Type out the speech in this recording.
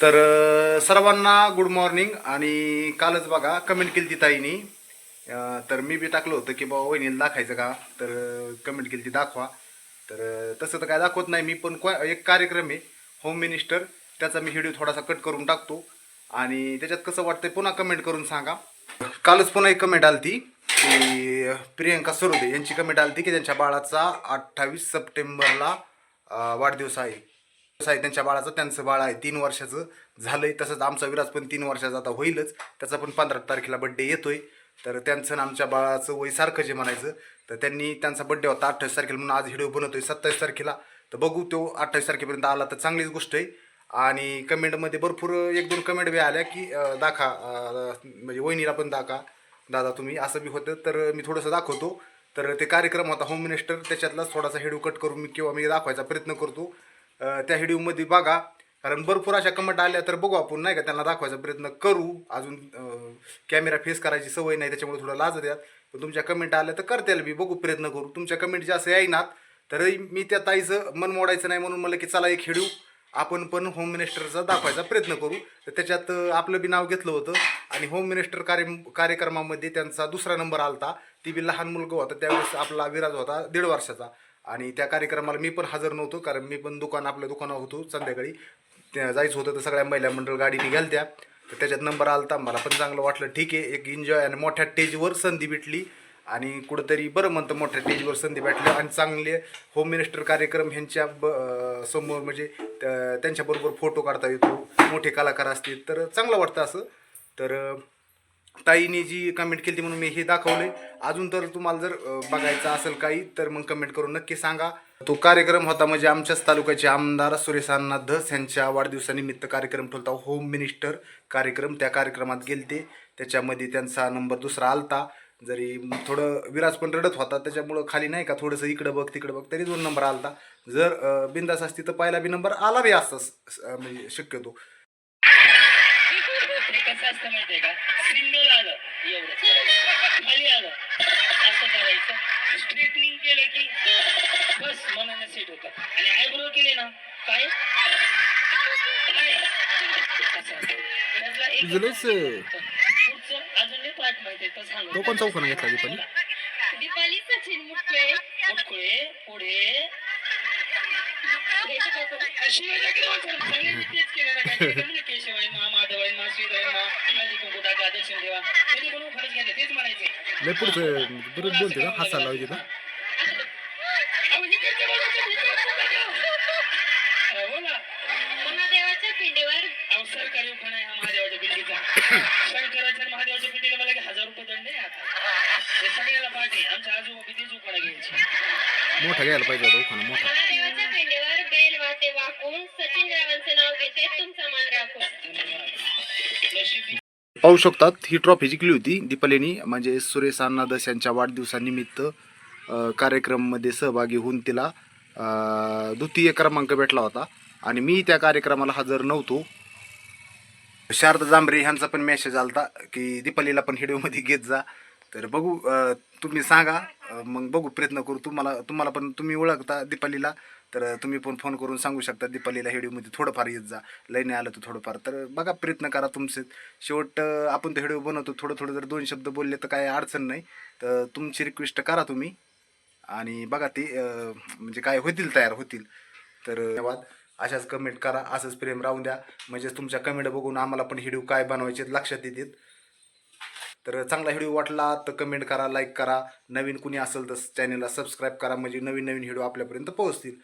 तर सर्वांना good morning आणि कालच बघा कमेंट केली ती ताईनी. तर मी बी टाकलं होतं की बाबा वहिनीला दाखायचं का? तर कमेंट केली ती दाखवा. तर तसं तर काय दाखवत नाही मी पण एक कार्यक्रम आहे होम मिनिस्टर त्याचा मी व्हिडिओ थोडासा कट करून टाकतो. आणि त्याच्यात कसं वाटतंय पुन्हा कमेंट करून सांगा. कालच पुन्हा एक कमेंट आली ती की प्रियंका सरोदे यांची कमेंट आली की त्यांच्या बाळाचा अठ्ठावीस सप्टेंबरला वाढदिवस आहे. आहे त्यांच्या बाळाचं त्यांचं बाळ आहे तीन वर्षाचं झालंय. तसंच आमचा विराज पण तीन वर्षाचा आता होईलच. त्याचा पण पंधरा तारखेला बड्डे येतोय. तर त्यांचं आणि आमच्या बाळाचं वय सारखं जे म्हणायचं तर त्यांनी त्यांचा बड्डे होता अठ्ठावीस तारखेला म्हणून आज व्हिडिओ बनवतोय सत्तावीस तारखेला. तर बघू तो अठ्ठावीस तारखेपर्यंत आला तर चांगलीच गोष्ट आहे. आणि कमेंटमध्ये भरपूर एक दोन कमेंट बी आल्या की दाखा म्हणजे वहिनीला पण दाखा. दादा तुम्ही असं बी होतं तर मी थोडंसं दाखवतो. तर ते कार्यक्रम होता होम मिनिस्टर त्याच्यातलाच थोडासा हेडू कट करून मी किंवा मी दाखवायचा प्रयत्न करतो. त्या व्हिडिओमध्ये बघा. कारण भरपूर अशा कमेंट आल्या तर बघू आपण नाही का? त्यांना दाखवायचा प्रयत्न करू. अजून कॅमेरा फेस करायची सवय नाही त्याच्यामुळे थोडं लाज द्यात पण तुमच्या कमेंट आल्या तर करतील मी बघू प्रयत्न करू. तुमच्या कमेंट जास्त येईनात तरी मी त्या ताईचं मन मोडायचं नाही म्हणून मला की चला एक खेळू आपण पण होम मिनिस्टरचा दाखवायचा प्रयत्न करू. तर त्याच्यात आपलं बी नाव घेतलं होतं. आणि होम मिनिस्टर कार्य कार्यक्रमामध्ये त्यांचा दुसरा नंबर आला होता ती बी लहान मुलगा होता त्यावेळेस आपला विराज होता दीड वर्षाचा. आणि त्या कार्यक्रमाला मी पण हजर नव्हतो कारण मी पण दुकान आपल्या दुकानावर होतो संध्याकाळी. त्या जायचं होतं तर सगळ्या महिला मंडळ गाडीने गेलत्या. तर त्याच्यात नंबर आलता मला पण चांगलं वाटलं. ठीक आहे एक एन्जॉय आणि मोठ्या स्टेजवर संधी भेटली. आणि कुठंतरी बरं म्हणतं मोठ्या स्टेजवर संधी भेटली आणि चांगले होम मिनिस्टर कार्यक्रम ह्यांच्या ब समोर म्हणजे त्या- त्यांच्याबरोबर फोटो काढता येतो. मोठे कलाकार असतील तर चांगलं वाटतं असं. तर ताईने जी कमेंट केली म्हणून मी हे दाखवले अजून तर तुम्हाला जर बघायचं असेल काही तर मग कमेंट करून नक्की सांगा. तो कार्यक्रम होता म्हणजे आमच्याच तालुक्याचे आमदार सुरेश अण्णा धस यांच्या वाढदिवसानिमित्त कार्यक्रम ठेवता होम मिनिस्टर कार्यक्रम त्या कार्यक्रमात गेलते. त्याच्यामध्ये त्यांचा नंबर दुसरा आलता. जरी थोडं विराज पण रडत होता. त्याच्यामुळं खाली नाही का थोडंसं इकडं बघ तिकडं बघ तरी दोन नंबर आलता. जर बिंदास असती तर पहिला बी नंबर आला बी असता म्हणजे शक्यतो. ते कसं असतं माहितीये का? सिग्नल आलं. एवढंच करायचं. खाली आलं. असं करायचं. स्ट्रेटनिंग केलं की बस मनाने सेट होतं. आणि आयब्रो केले ना काय? अजून लय पाठ तर सांगू तो पण चौकानं घेतला दीपाली? दीपाली सचिन मुटकुळे. पुढे. तेच केलं ना. काय दक्षिण देवा. म्हणून खरंच. तेच म्हणायचे. लय पुढचं बोलते का हो ना. पिंडीवर आहे हा महादेवाच्या पिंडीचा. शंकराच्या आणि महादेवाच्या पिंडीला मला काही हजार रुपये दंड आहे आता. हे सगळ्याला पाठी आमच्या आजोबा बी तेच उखाणा घ्यायचे मोठा घ्यायला पाहिजे होता उखाणा मोठा महादेवाच्या पिंडीवर बेल वाटे वाकून सचिन रावांचं नाव घेते तुमचा मान राखून धन्यवाद नशीब पाहू शकतात. ही ट्रॉफी जिंकली होती दीपालीनी. म्हणजे सुरेश अण्णा यांच्या वाढदिवसानिमित्त कार्यक्रममध्ये सहभागी होऊन तिला द्वितीय क्रमांक भेटला होता. आणि मी त्या कार्यक्रमाला हजर नव्हतो. शारदा जांभरे ह्यांचा पण मेसेज आलता की दीपालीला पण व्हिडिओमध्ये घेत जा. तर बघू तुम्ही सांगा. मग बघू प्रयत्न करू. तुम्हाला तुम्हाला पण तुम्ही ओळखता दीपालीला. तर तुम्ही पण फोन करून सांगू शकता दीपालीला व्हिडिओमध्ये थोडंफार येत जा. लय नाही आलं तर थोडंफार. तर बघा प्रयत्न करा तुमचे. शेवट आपण ते व्हिडिओ बनवतो. थोडं थोडं जर दोन शब्द बोलले तर काय अडचण नाही. तर तुमची रिक्वेस्ट करा तुम्ही. आणि बघा ते म्हणजे काय होतील तयार होतील. तर धन्यवाद. अशाच कमेंट करा. असंच प्रेम राहून द्या. म्हणजे तुमच्या कमेंट बघून आम्हाला पण व्हिडिओ काय बनवायचे आहेत लक्षात येतील. तर चांगला व्हिडिओ वाटला तर कमेंट करा लाईक करा. नवीन कुणी असेल तर चॅनलला सबस्क्राईब करा. म्हणजे नवीन नवीन व्हिडिओ आपल्यापर्यंत पोहोचतील.